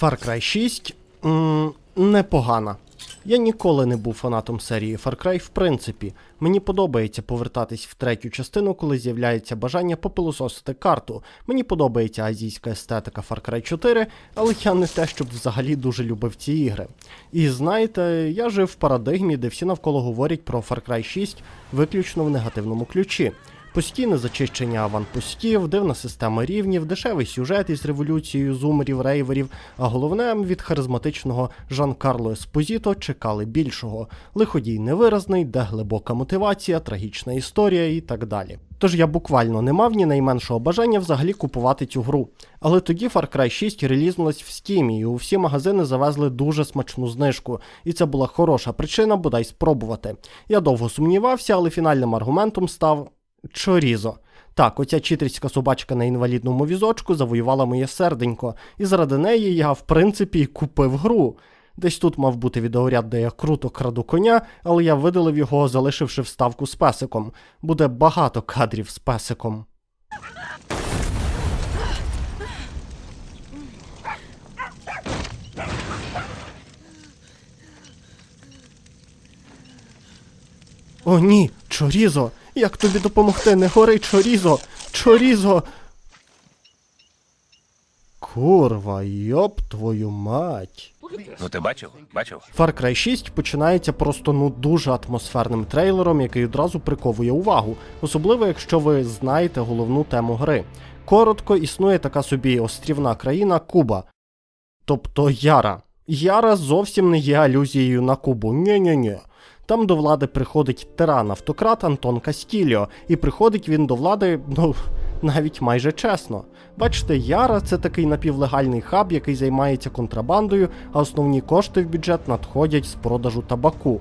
Far Cry 6 м, непогана. Я ніколи не був фанатом серії Far Cry в принципі. Мені подобається повертатись в третю частину, коли з'являється бажання попилососити карту. Мені подобається азійська естетика Far Cry 4, але я не те, щоб взагалі дуже любив ці ігри. І знаєте, я жив в парадигмі, де всі навколо говорять про Far Cry 6 виключно в негативному ключі. Постійне зачищення аванпостів, дивна система рівнів, дешевий сюжет із революцією зумерів, рейверів, а головне від харизматичного Жан-Карло Еспозіто чекали більшого. Лиходій невиразний, де глибока мотивація, трагічна історія і так далі. Тож я буквально не мав ні найменшого бажання взагалі купувати цю гру. Але тоді Far Cry 6 релізнулась в Steam, і у всі магазини завезли дуже смачну знижку, і це була хороша причина бодай спробувати. Я довго сумнівався, але фінальним аргументом став Чорізо. Так, оця читерська собачка на інвалідному візочку завоювала моє серденько, і заради неї я, в принципі, купив гру. Десь тут мав бути відеоряд, де я круто краду коня, але я видалив його, залишивши вставку з песиком. Буде багато кадрів з песиком. О, ні, Чорізо! Як тобі допомогти? Не гори, Чорізо! Чорізо! Курва, йоп твою мать. Ну ти бачив? Бачив? Far Cry 6 починається просто ну дуже атмосферним трейлером, який одразу приковує увагу, особливо якщо ви знаєте головну тему гри. Коротко існує така собі острівна країна Куба, тобто Яра. Яра зовсім не є алюзією на Кубу. Ні-ні-ні. Там до влади приходить тиран-автократ Антон Кастільо, і приходить він до влади, ну, навіть майже чесно. Бачите, Яра це такий напівлегальний хаб, який займається контрабандою, а основні кошти в бюджет надходять з продажу табаку.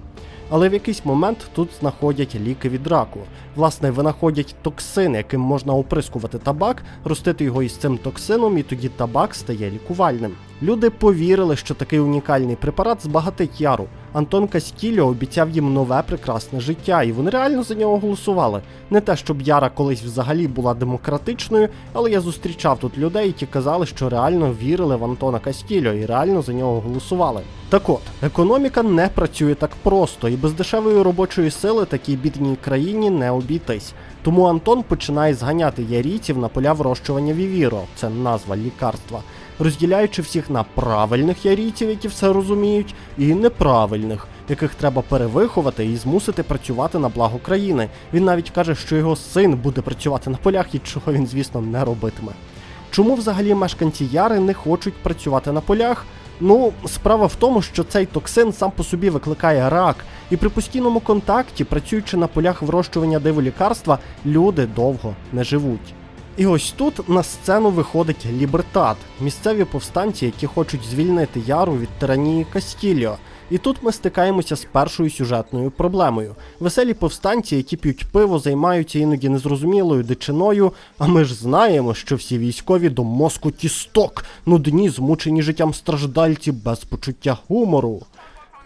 Але в якийсь момент тут знаходять ліки від раку. Власне, винаходять токсин, яким можна оприскувати табак, ростити його із цим токсином, і тоді табак стає лікувальним. Люди повірили, що такий унікальний препарат збагатить яру. Антон Кастільо обіцяв їм нове прекрасне життя, і вони реально за нього голосували. Не те, щоб Яра колись взагалі була демократичною, але я зустрічав тут людей, які казали, що реально вірили в Антона Кастільо і реально за нього голосували. Так от, економіка не працює так просто, і без дешевої робочої сили такій бідній країні не обійтись. Тому Антон починає зганяти ярійців на поля вирощування Вівіро, це назва лікарства, розділяючи всіх на правильних ярійців, які все розуміють, і неправильних, яких треба перевиховати і змусити працювати на благо країни. Він навіть каже, що його син буде працювати на полях, і чого він, звісно, не робитиме. Чому взагалі мешканці Яри не хочуть працювати на полях? Ну, справа в тому, що цей токсин сам по собі викликає рак, і при постійному контакті, працюючи на полях вирощування диволікарства, люди довго не живуть. І ось тут на сцену виходить Лібертат, місцеві повстанці, які хочуть звільнити Яру від тиранії Кастільо. І тут ми стикаємося з першою сюжетною проблемою. Веселі повстанці, які п'ють пиво, займаються іноді незрозумілою дичиною. А ми ж знаємо, що всі військові до мозку тісток, нудні, змучені життям страждальці без почуття гумору.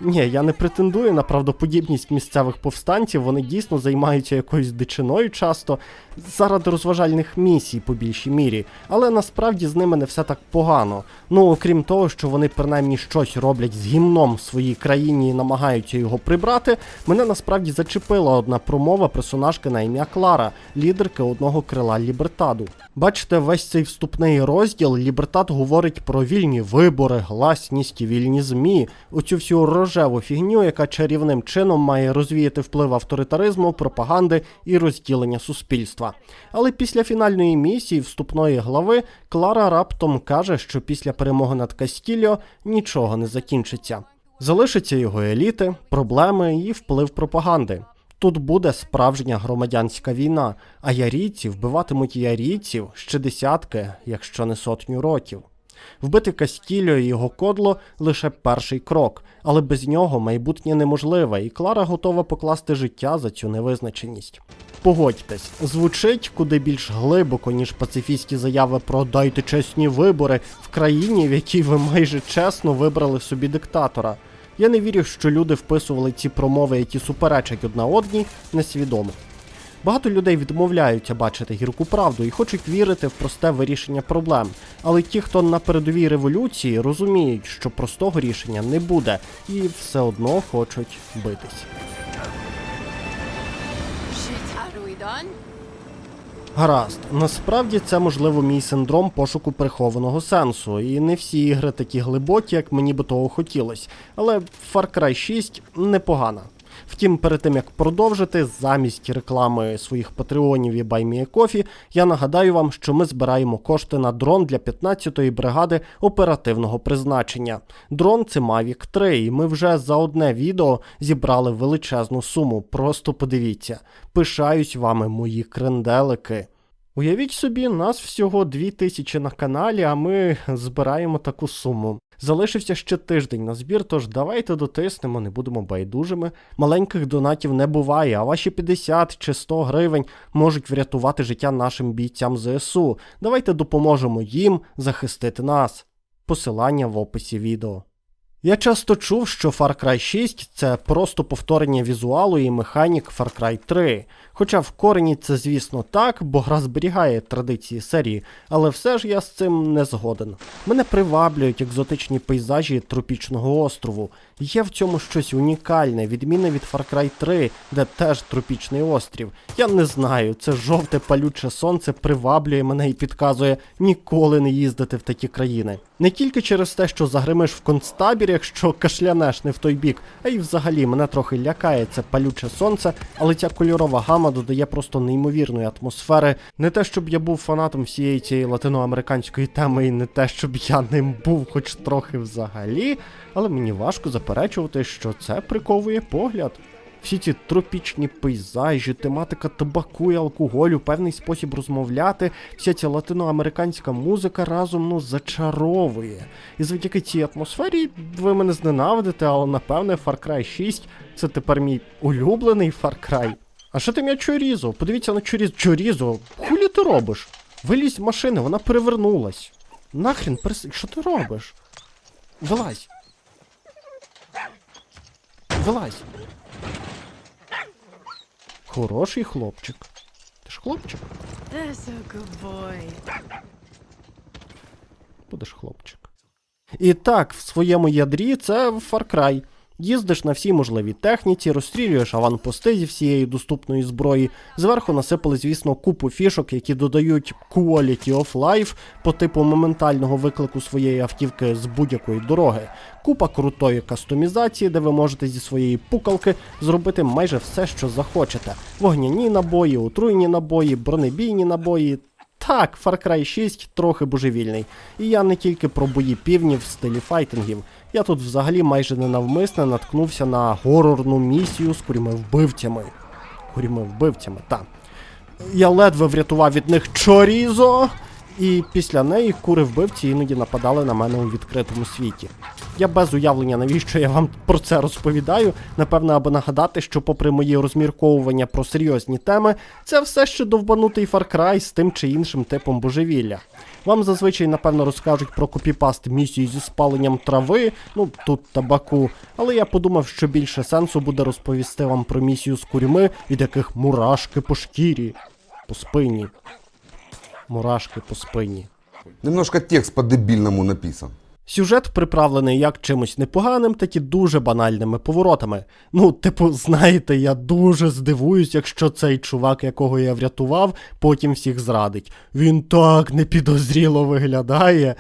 Ні, я не претендую на правдоподібність місцевих повстанців, вони дійсно займаються якоюсь дичиною часто заради розважальних місій по більшій мірі, але насправді з ними не все так погано. Ну окрім того, що вони принаймні щось роблять з гімном в своїй країні і намагаються його прибрати, мене насправді зачепила одна промова персонажки на ім'я Клара, лідерки одного крила Лібертаду. Бачите, весь цей вступний розділ Лібертад говорить про вільні вибори, гласність і вільні змі, оцю всю рожеву фігню, яка чарівним чином має розвіяти вплив авторитаризму, пропаганди і розділення суспільства. Але після фінальної місії вступної глави Клара раптом каже, що після перемоги над Кастільо нічого не закінчиться. Залишаться його еліти, проблеми і вплив пропаганди. Тут буде справжня громадянська війна, а ярійці вбиватимуть ярійців ще десятки, якщо не сотню років. Вбити Кастільо і його кодло лише перший крок, але без нього майбутнє неможливе, і Клара готова покласти життя за цю невизначеність. Погодьтесь, звучить куди більш глибоко, ніж пацифістські заяви про дайте чесні вибори в країні, в якій ви майже чесно вибрали собі диктатора. Я не вірю, що люди вписували ці промови, які суперечать одна одній, несвідомо. Багато людей відмовляються бачити гірку правду і хочуть вірити в просте вирішення проблем. Але ті, хто на передовій революції, розуміють, що простого рішення не буде, і все одно хочуть битись. Гаразд, насправді це можливо мій синдром пошуку прихованого сенсу, і не всі ігри такі глибокі, як мені би того хотілося. Але Far Cry 6 непогана. Втім, перед тим як продовжити, замість реклами своїх патреонів і BuyMeACoffee, я нагадаю вам, що ми збираємо кошти на дрон для 15-ї бригади оперативного призначення. Дрон це Mavic 3, і ми вже за одне відео зібрали величезну суму. Просто подивіться. Пишаюсь вами, мої кренделики. Уявіть собі, нас всього 2000 на каналі, а ми збираємо таку суму. Залишився ще тиждень на збір, тож давайте дотиснемо, не будемо байдужими. Маленьких донатів не буває, а ваші 50 чи 100 гривень можуть врятувати життя нашим бійцям ЗСУ. Давайте допоможемо їм захистити нас. Посилання в описі відео. Я часто чув, що Far Cry 6 це просто повторення візуалу і механік Far Cry 3. Хоча в корені це, звісно, так, бо гра зберігає традиції серії, але все ж я з цим не згоден. Мене приваблюють екзотичні пейзажі тропічного острову. Є в цьому щось унікальне, відмінне від Far Cry 3, де теж тропічний острів. Я не знаю, це жовте палюче сонце приваблює мене і підказує ніколи не їздити в такі країни. Не тільки через те, що загримиш в концтабір, якщо кашлянеш не в той бік, а й взагалі мене трохи лякає це палюче сонце, але ця кольорова гама додає просто неймовірної атмосфери. Не те, щоб я був фанатом всієї цієї латиноамериканської теми, і не те, щоб я ним був хоч трохи взагалі, але мені важко заперечувати, що це приковує погляд. Всі ці тропічні пейзажі, тематика табаку і алкоголю, певний спосіб розмовляти, вся ця латиноамериканська музика разом ну зачаровує. І завдяки цій атмосфері ви мене зненавидите, але напевне Far Cry 6 це тепер мій улюблений Far Cry. А що ти м'я чорізо? Подивіться на чорізо. Чорізо, хулі ти робиш? Вилізь з машини, вона перевернулась. Нахрін, перес... що ти робиш? Вилазь. Вилазь. Хороший хлопчик. Ти ж хлопчик? That's a good boy. Будеш хлопчик. І так, в своєму ядрі це Far Cry. Їздиш на всій можливій техніці, розстрілюєш аванпости зі всієї доступної зброї. Зверху насипали, звісно, купу фішок, які додають quality of life по типу моментального виклику своєї автівки з будь-якої дороги. Купа крутої кастомізації, де ви можете зі своєї пукалки зробити майже все, що захочете: вогняні набої, отруйні набої, бронебійні набої. Так, Far Cry 6 трохи божевільний. І я не тільки про бої півнів в стилі файтингів. Я тут взагалі майже ненавмисне наткнувся на горорну місію з курьми вбивцями. Курьми вбивцями, так. Я ледве врятував від них чорізо, і після неї кури вбивці іноді нападали на мене у відкритому світі. Я без уявлення, навіщо я вам про це розповідаю. Напевно, аби нагадати, що, попри мої розмірковування про серйозні теми, це все ще довбанутий Far Cry з тим чи іншим типом божевілля. Вам зазвичай, напевно, розкажуть про копіпаст місії зі спаленням трави, ну тут табаку. Але я подумав, що більше сенсу буде розповісти вам про місію з курьми, від яких мурашки по шкірі, по спині. Мурашки по спині. Немножко текст по-дебильному написан. Сюжет приправлений як чимось непоганим, так і дуже банальними поворотами. Ну, типу, знаєте, я дуже здивуюсь, якщо цей чувак, якого я врятував, потім всіх зрадить. Він так непідозріло виглядає.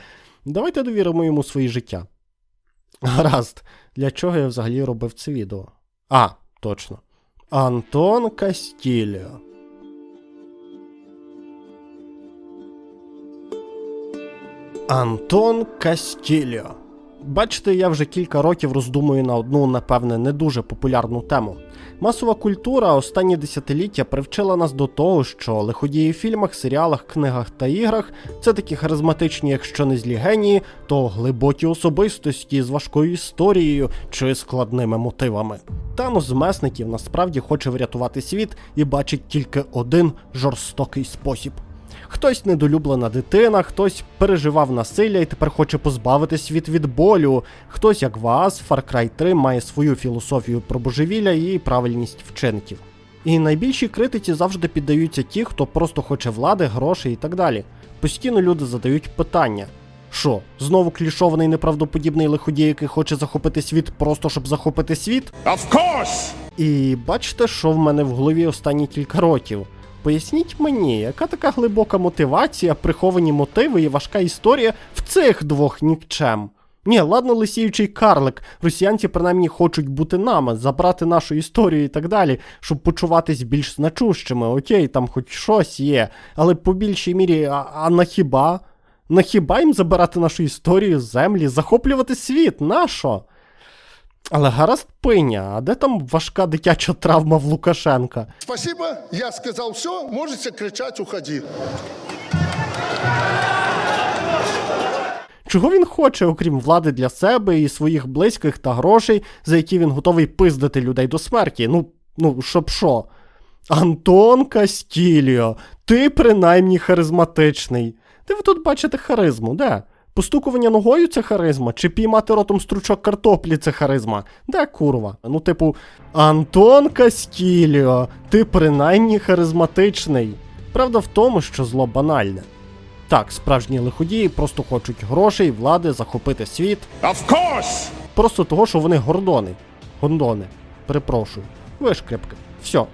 Давайте довіримо йому своє життя. Гаразд, для чого я взагалі робив це відео? А, точно. Антон Кастіліо. Антон Кастіліо. Бачите, я вже кілька років роздумую на одну, напевне, не дуже популярну тему. Масова культура останні десятиліття привчила нас до того, що лиходії в фільмах, серіалах, книгах та іграх це такі харизматичні, якщо не злі генії, то глибокі особистості з важкою історією чи складними мотивами. Танос з месників насправді хоче врятувати світ і бачить тільки один жорстокий спосіб. Хтось недолюблена дитина, хтось переживав насилля і тепер хоче позбавити світ від болю. Хтось, як вас, Far Cry 3 має свою філософію про божевілля і правильність вчинків. І найбільшій критиці завжди піддаються ті, хто просто хоче влади, грошей і так далі. Постійно люди задають питання. Що, знову клішований неправдоподібний лиходій, який хоче захопити світ просто щоб захопити світ? Of course! І бачите, що в мене в голові останні кілька років. Поясніть мені, яка така глибока мотивація, приховані мотиви і важка історія в цих двох нікчем? Ні, ладно, лисіючий карлик. Росіянці принаймні хочуть бути нами, забрати нашу історію і так далі, щоб почуватись більш значущими. Окей, там хоч щось є. Але по більшій мірі, а, а на хіба? На хіба їм забирати нашу історію, землі, захоплювати світ? Нащо? Але гаразд пиня, а де там важка дитяча травма в Лукашенка? Спасибо, я сказал все, можете кричать, уходи. Чого він хоче, окрім влади для себе і своїх близьких та грошей, за які він готовий пиздити людей до смерті? Ну, ну, щоб що? Антон Кастіліо, ти принаймні харизматичний. Де ви тут бачите харизму? Де? Постукування ногою це харизма, чи піймати ротом стручок картоплі це харизма? Де курва? Ну, типу, Антон Кастіліо, ти принаймні харизматичний. Правда в тому, що зло банальне. Так, справжні лиходії просто хочуть грошей, влади, захопити світ. Of course! Просто того, що вони гордони. Гондони. Перепрошую. Вишкрепки. Все.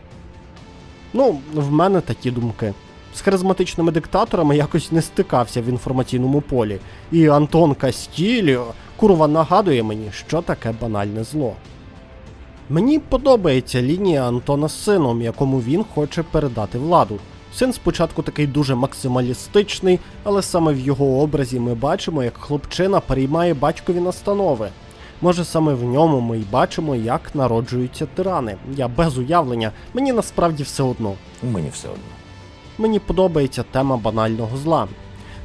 Ну, в мене такі думки. З харизматичними диктаторами якось не стикався в інформаційному полі. І Антон Кастіліо курва нагадує мені, що таке банальне зло. Мені подобається лінія Антона з сином, якому він хоче передати владу. Син спочатку такий дуже максималістичний, але саме в його образі ми бачимо, як хлопчина переймає батькові настанови. Може, саме в ньому ми й бачимо, як народжуються тирани. Я без уявлення, мені насправді все одно. Мені все одно. Мені подобається тема банального зла.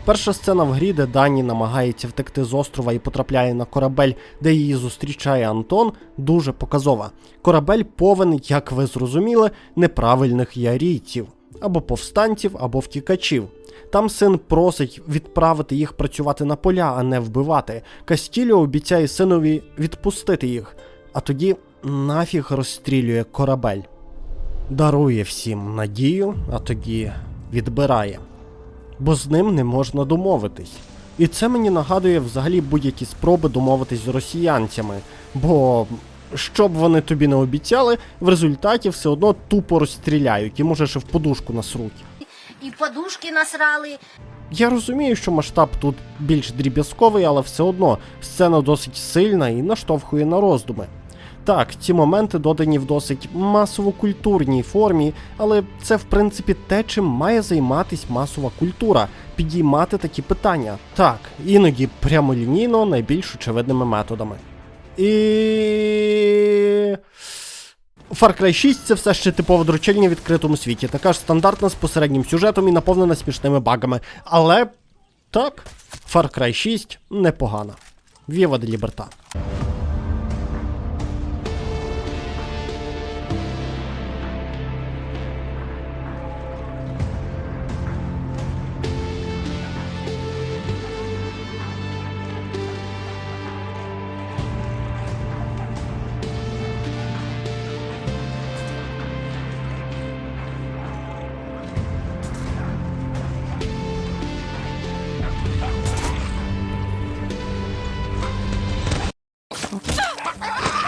Перша сцена в грі, де Дані намагається втекти з острова і потрапляє на корабель, де її зустрічає Антон, дуже показова. Корабель повен, як ви зрозуміли, неправильних ярійців або повстанців, або втікачів. Там син просить відправити їх працювати на поля, а не вбивати. Кастіліо обіцяє синові відпустити їх, а тоді нафіг розстрілює корабель дарує всім надію, а тоді відбирає. Бо з ним не можна домовитись. І це мені нагадує взагалі будь-які спроби домовитись з росіянцями, бо що б вони тобі не обіцяли, в результаті все одно тупо розстріляють і може ще в подушку насруть. і подушки насрали. Я розумію, що масштаб тут більш дріб'язковий, але все одно сцена досить сильна і наштовхує на роздуми. Так, ці моменти додані в досить масово-культурній формі, але це в принципі те, чим має займатись масова культура, підіймати такі питання. Так, іноді прямолінійно найбільш очевидними методами. І. Far Cry 6 це все ще типове доручення в відкритому світі, така ж стандартна з посереднім сюжетом і наповнена смішними багами. Але так, Far Cry 6 непогана. Віва де Ліберта.